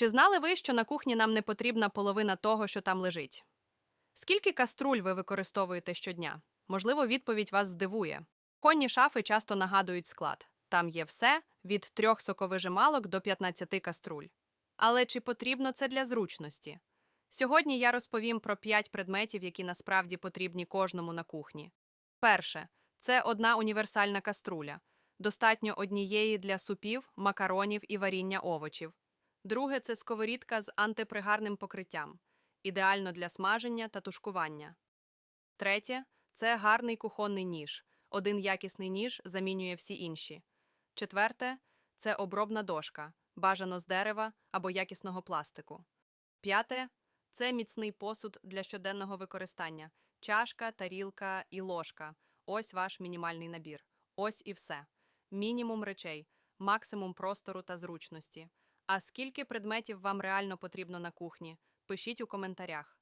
Чи знали ви, що на кухні нам не потрібна половина того, що там лежить? Скільки каструль ви використовуєте щодня? Можливо, відповідь вас здивує. Конні шафи часто нагадують склад. Там є все від трьох соковижималок до 15 каструль. Але чи потрібно це для зручності? Сьогодні я розповім про 5 предметів, які насправді потрібні кожному на кухні. Перше це одна універсальна каструля. Достатньо однієї для супів, макаронів і варіння овочів. Друге це сковорідка з антипригарним покриттям, ідеально для смаження та тушкування. Третє це гарний кухонний ніж. Один якісний ніж замінює всі інші. Четверте це обробна дошка, бажано з дерева або якісного пластику. П'яте це міцний посуд для щоденного використання: чашка, тарілка і ложка. Ось ваш мінімальний набір. Ось і все. Мінімум речей, максимум простору та зручності. А скільки предметів вам реально потрібно на кухні? Пишіть у коментарях.